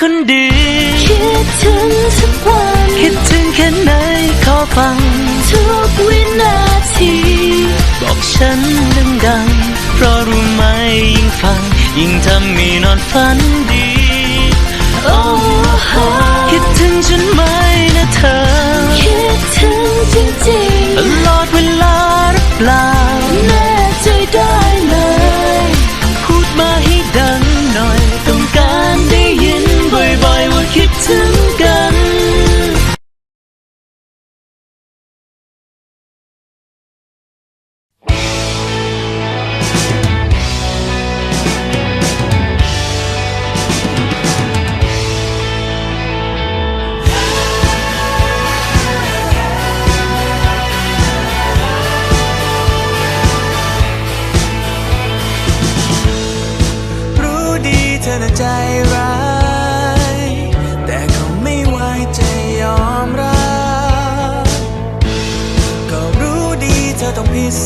คนดี คิดถึงทุกวันคิดถึงแค่ไหนขอฟัง ทุกวินาที บอกฉันดังดังเพราะรู้ไหมยิ่งฟัง ยิ่งทำให้นอนฝันดี โอ้ฮคิดถึงฉันไหมนะเธอ คิดถึงจริงๆตลอดเวลาหรือเปล่า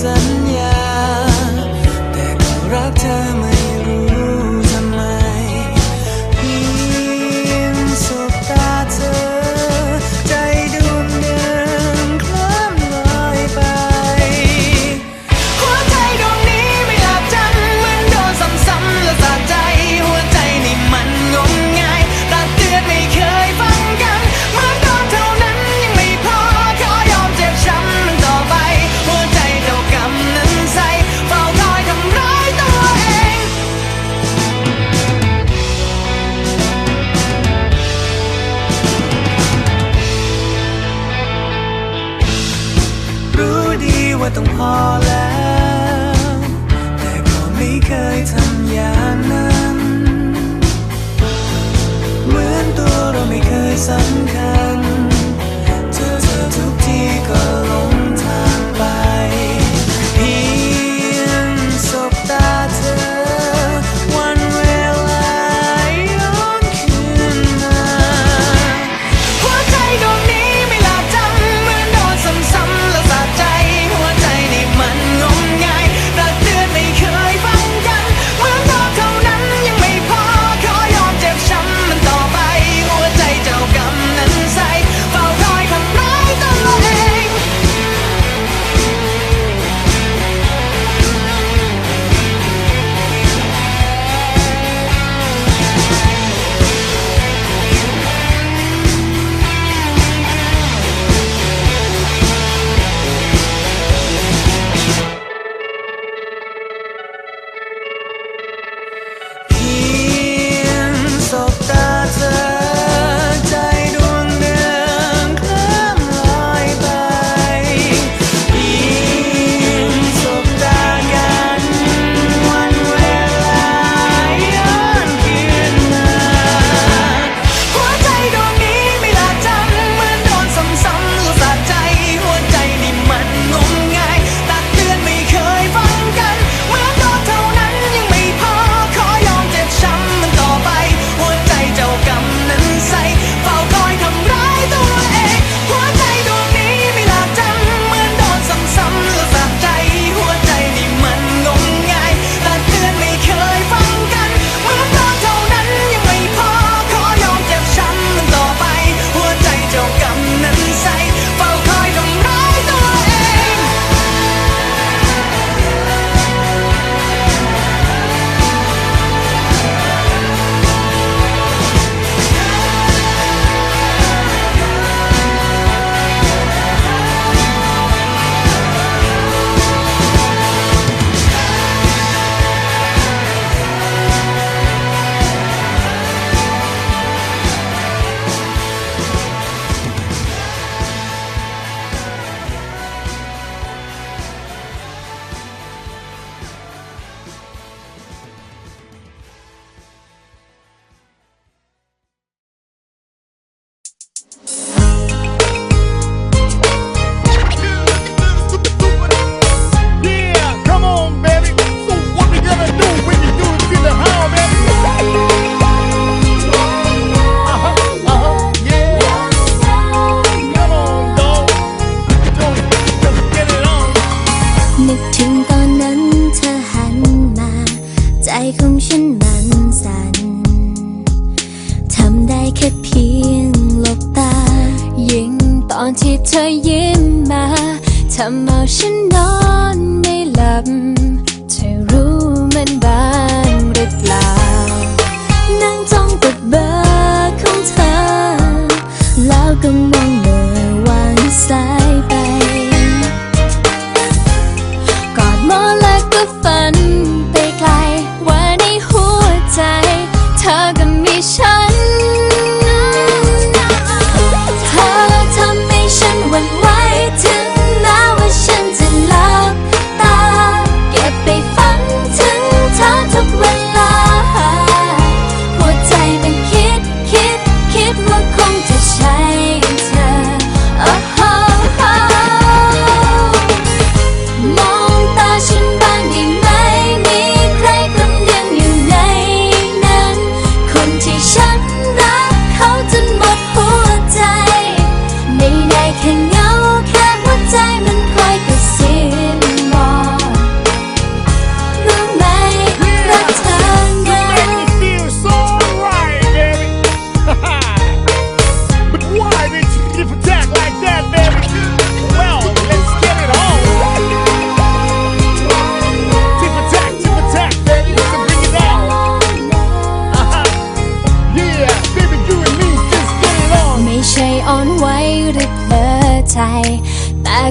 สัญญา แต่ก็รักเธอ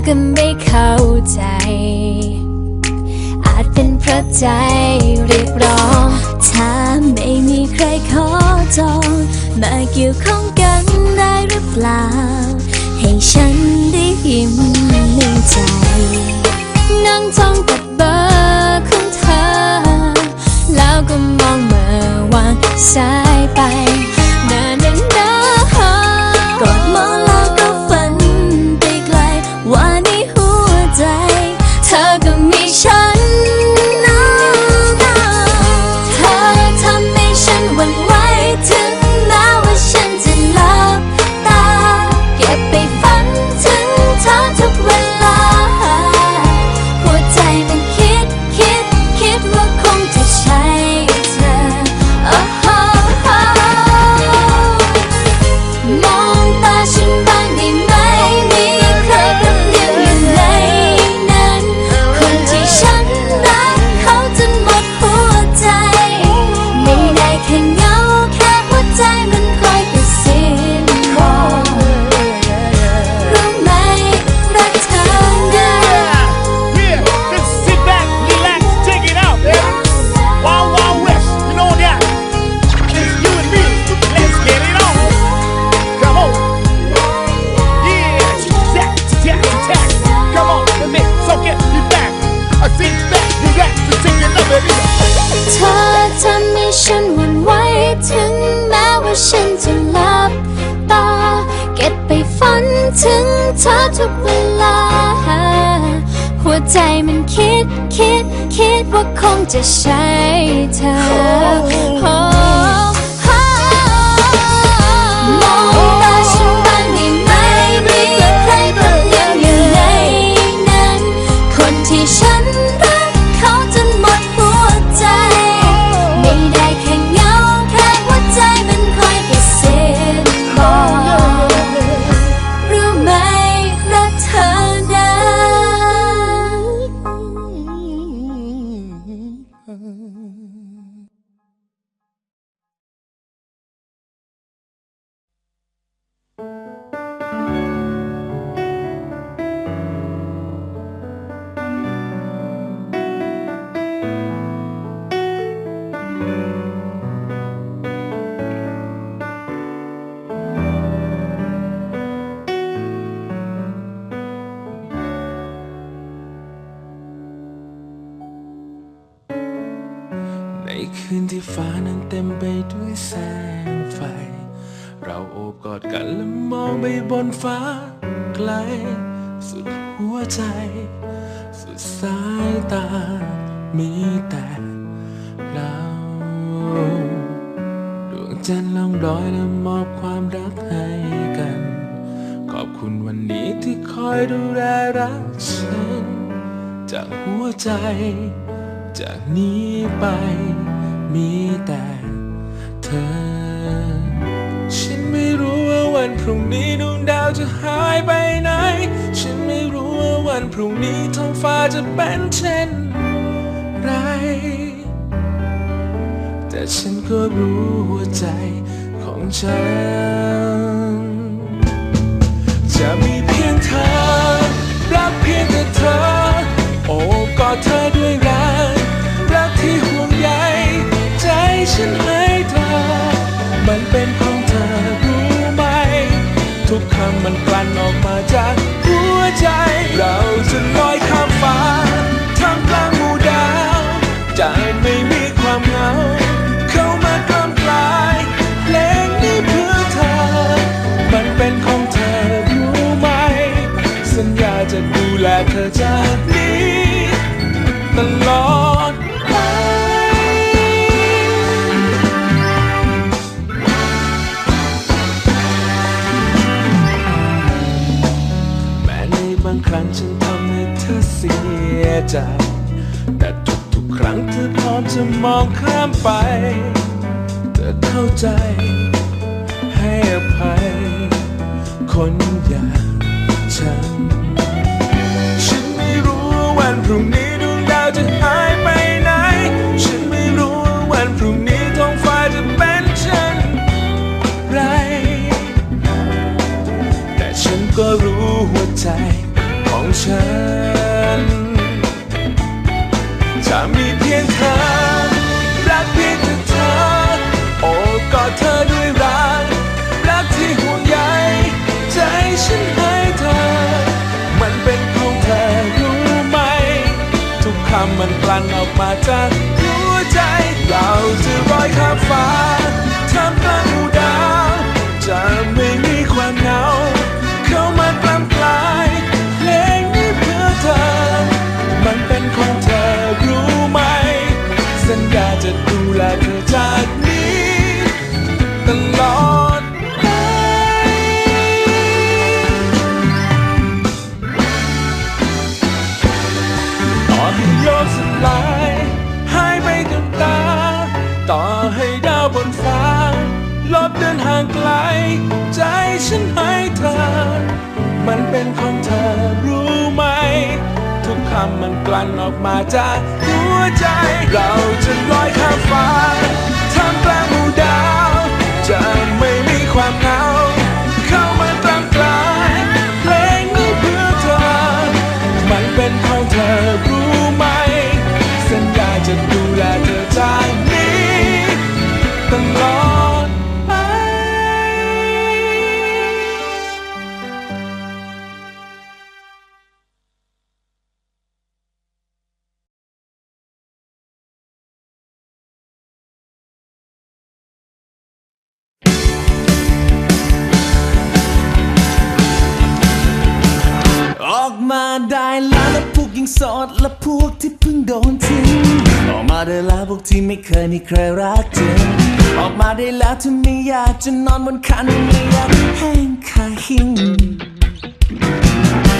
ก็ไม่เข้าใจ อาจเป็นเพราะใจเรียกร้อง ถ้าไม่มีใครขอจองมาเกี่ยวข้องกันได้หรือเปล่า ให้ฉันได้ยิ้มในใจ to shine. โอกอดกันและมองไปบนฟ้าไกล สุดหัวใจ สุดสายตา มีแต่เราดวงจันทร์ลองลอยและมอบความรักให้กัน ขอบคุณวันนี้ที่คอยดูแลรักฉัน จากหัวใจ จากนี้ไปมีแต่เธอ รุ่งนี้ท้องฟ้าจะเป็นเช่นไร แต่ฉันก็รู้หัวใจของฉัน จะมีเพียงเธอ รักเพียงแต่เธอ โอบกอดเธอด้วยรัก รักที่ห่วงใยใจฉันให้เธอ มันเป็นของเธอรู้ไหม ทุกคำมันกลั่นออกมาจากหัวใจ เราจะลอยข้ามฟ้าท่ามกลางหมู่ดาวใจไม่มีความเหงา บางครั้งฉันทำให้เธอเสียใจ แต่ทุกๆครั้งเธอพร้อมจะมองข้ามไป เธอเข้าใจ ให้อภัย คนอย่างฉัน ฉันไม่รู้ว่าวันพรุ่งนี้ดวงดาวจะหาย ใจของฉัน จะมีเพียงเธอ รักเพียงแต่เธอ โอบกอดเธอด้วยรัก รักที่ห่วงใยใจฉันให้เธอ มันเป็นของเธอรู้ไหม ทุกคำมันกลั่นออกมาจากหัวใจ เราจะลอยข้ามฟ้าท่ามกลางดาวจะ นกลั่นออกมาจากหัวใจ มาได้แล้วและพวกยังโสดและพวกที่เพิ่งโดนทิ้งออกมาได้แล้วพวกที่ไม่เคยมีใครรักจริงออกมาได้แล้วถ้าไม่อยากจะนอนบนคันไม่อยากแห้งขาหิ้ง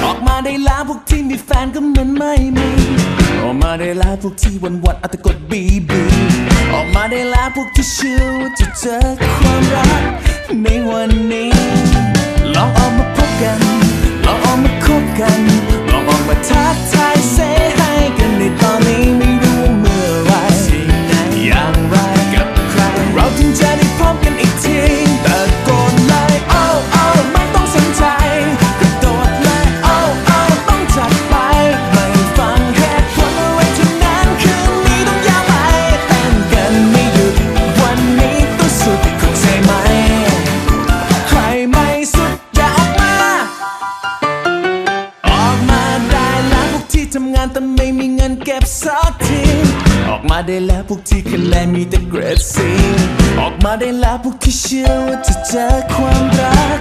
ออกมาได้แล้วพวกที่มีแฟนก็เหมือนไม่มีออกมาได้แล้วพวกที่วันวันอาแต่กดบีบีออกมาได้แล้วพวกที่เชื่อว่าจะเจอความรักในวันนี้ลองออกมาพบกันลองออกมา บกัน บสักทีออกมาได้แล้วพวกที่คะแนนมีแต่เกรดซีออกมาได้แล้วพวกที่เชื่อว่าจะเจอความรัก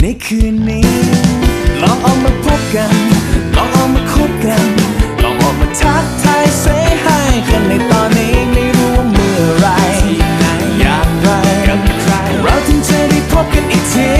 ในคืนนี้ ลองออกมาพบกัน ลองออกมาคบกัน ลองออกมาทักทายเซให้กันในตอนนี้ไม่รู้ว่าเมื่อไหรอย่างไรกับใครเราถึงจะได้พบกันอีกที